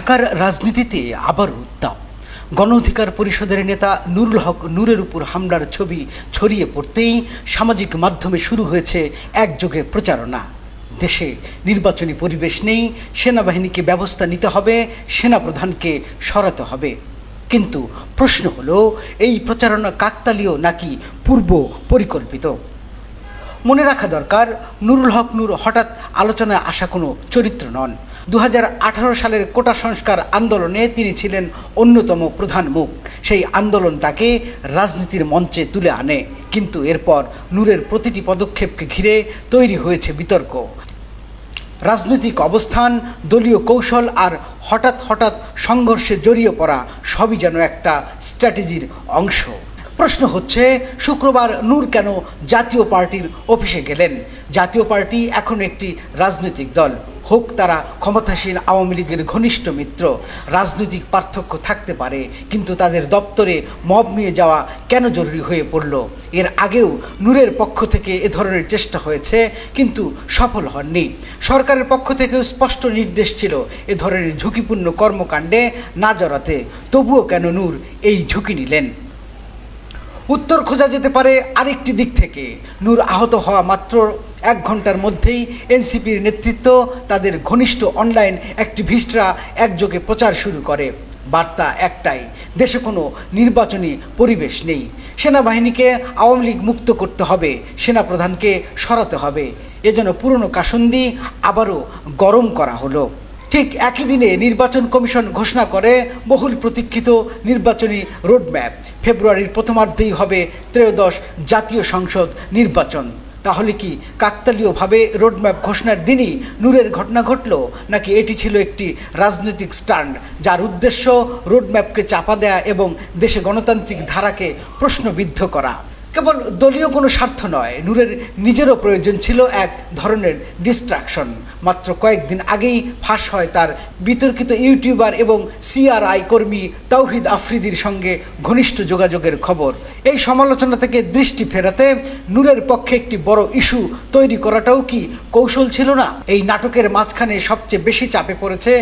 ঢাকার রাজনীতিতে আবারও উত্তাপ। গণ অধিকার পরিষদের নেতা নুরুল হক নূরের উপর হামলার ছবি ছড়িয়ে পড়তেই সামাজিক মাধ্যমে শুরু হয়েছে একযোগে প্রচারণা। দেশে নির্বাচনী পরিবেশ নেই, সেনাবাহিনীকে ব্যবস্থা নিতে হবে, সেনাপ্রধানকে সরাতে হবে। কিন্তু প্রশ্ন হলো, এই প্রচারণা কাকতালীয় নাকি পূর্ব পরিকল্পিত? মনে রাখা দরকার, নুরুল হক নূর হঠাৎ আলোচনায় আসা কোনো চরিত্র নন। দু হাজার আঠারো সালের কোটা সংস্কার আন্দোলনে তিনি ছিলেন অন্যতম প্রধান মুখ। সেই আন্দোলন তাকে রাজনীতির মঞ্চে তুলে আনে। কিন্তু এরপর নূরের প্রতিটি পদক্ষেপকে ঘিরে তৈরি হয়েছে বিতর্ক। রাজনৈতিক অবস্থান, দলীয় কৌশল আর হঠাৎ হঠাৎ সংঘর্ষে জড়িয়ে পড়া সবই যেন একটা স্ট্র্যাটেজির অংশ। প্রশ্ন হচ্ছে, শুক্রবার নূর কেন জাতীয় পার্টির অফিসে গেলেন? জাতীয় পার্টি এখন একটি রাজনৈতিক দল। হোক তারা ক্ষমতাসীন আওয়ামী লীগের ঘনিষ্ঠ মিত্র। রাজনৈতিক পার্থক্য থাকতে পারে, কিন্তু তাদের দপ্তরে মব নিয়ে যাওয়া কেন জরুরি হয়ে পড়ল? এর আগেও নূরের পক্ষ থেকে এ ধরনের চেষ্টা হয়েছে, কিন্তু সফল হননি। সরকারের পক্ষ থেকেও স্পষ্ট নির্দেশ ছিল এ ধরনের ঝুঁকিপূর্ণ কর্মকাণ্ডে না জড়াতে। তবুও কেন নূর এই ঝুঁকি নিলেন? উত্তর খোঁজা যেতে পারে আরেকটি দিক থেকে। নূর আহত হওয়া মাত্র এক ঘণ্টার মধ্যেই এনসিপির নেতৃত্ব, তাদের ঘনিষ্ঠ অনলাইন অ্যাক্টিভিস্টরা একযোগে প্রচার শুরু করে। বার্তা একটাই, দেশে কোনো নির্বাচনী পরিবেশ নেই। সেনাবাহিনীকে আওয়ামী লীগ মুক্ত করতে হবে, সেনাপ্রধানকে সরাতে হবে। এজন্য পুরনো কাসন্দি আবারও গরম করা হলো। ঠিক একই দিনে নির্বাচন কমিশন ঘোষণা করে বহুল প্রতীক্ষিত নির্বাচনী রোডম্যাপ। ফেব্রুয়ারির প্রথমার্ধেই হবে ত্রয়োদশ জাতীয় সংসদ নির্বাচন। তাহলে কি কাকতালীয়ভাবে রোডম্যাপ ঘোষণার দিনই নূরের ঘটনা ঘটল, নাকি এটি ছিল একটি রাজনৈতিক স্টান্ড যার উদ্দেশ্য রোডম্যাপকে চাপা দেয়া এবং দেশে গণতান্ত্রিক ধারাকে প্রশ্নবিদ্ধ করা? কেবল দলীয় কোনো স্বার্থ নয়, নূরের নিজেরও প্রয়োজন ছিল এক ধরনের ডিস্ট্রাকশন মাত্র কয়েকদিন আগেই ফাঁস হয় তার বিতর্কিত ইউটিউবার এবং সিআরআই কর্মী তাওহিদ আফ্রিদির সঙ্গে ঘনিষ্ঠ যোগাযোগের খবর। এই সমালোচনা থেকে দৃষ্টি ফেরাতে নূরের পক্ষে একটি বড় ইস্যু তৈরি করাটাও কি কৌশল ছিল না? এই নাটকের মাঝখানে সবচেয়ে বেশি চাপে পড়েছে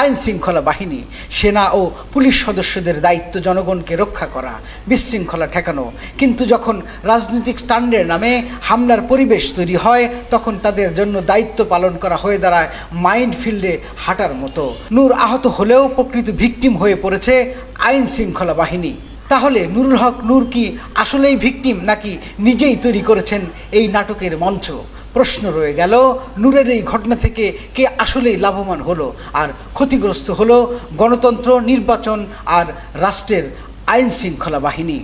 আইন শৃঙ্খলা বাহিনী, সেনা ও পুলিশ সদস্যদের দায়িত্ব জনগণকে রক্ষা করা, বিশৃঙ্খলা ঠেকানো। কিন্তু যখন রাজনৈতিক স্ট্যান্ডের নামে হামলার পরিবেশ তৈরি হয়, তখন তাদের জন্য দায়িত্ব পালন করা হয়ে দাঁড়ায় মাইন্ড ফিল্ডে হাঁটার মতো। নূর আহত হলেও প্রকৃত ভিকটিম হয়ে পড়েছে আইন শৃঙ্খলা বাহিনী। তাহলে নুরুল হক, নূর কি আসলেই ভিকটিম নাকি নিজেই তৈরি করেছেন এই নাটকের মঞ্চ? প্রশ্ন রয়ে গেল, নূরের এই ঘটনা থেকে কে আসলেই লাভবান হলো আর ক্ষতিগ্রস্ত হলো গণতন্ত্র, নির্বাচন আর রাষ্ট্রের আইন শৃঙ্খলা বাহিনী?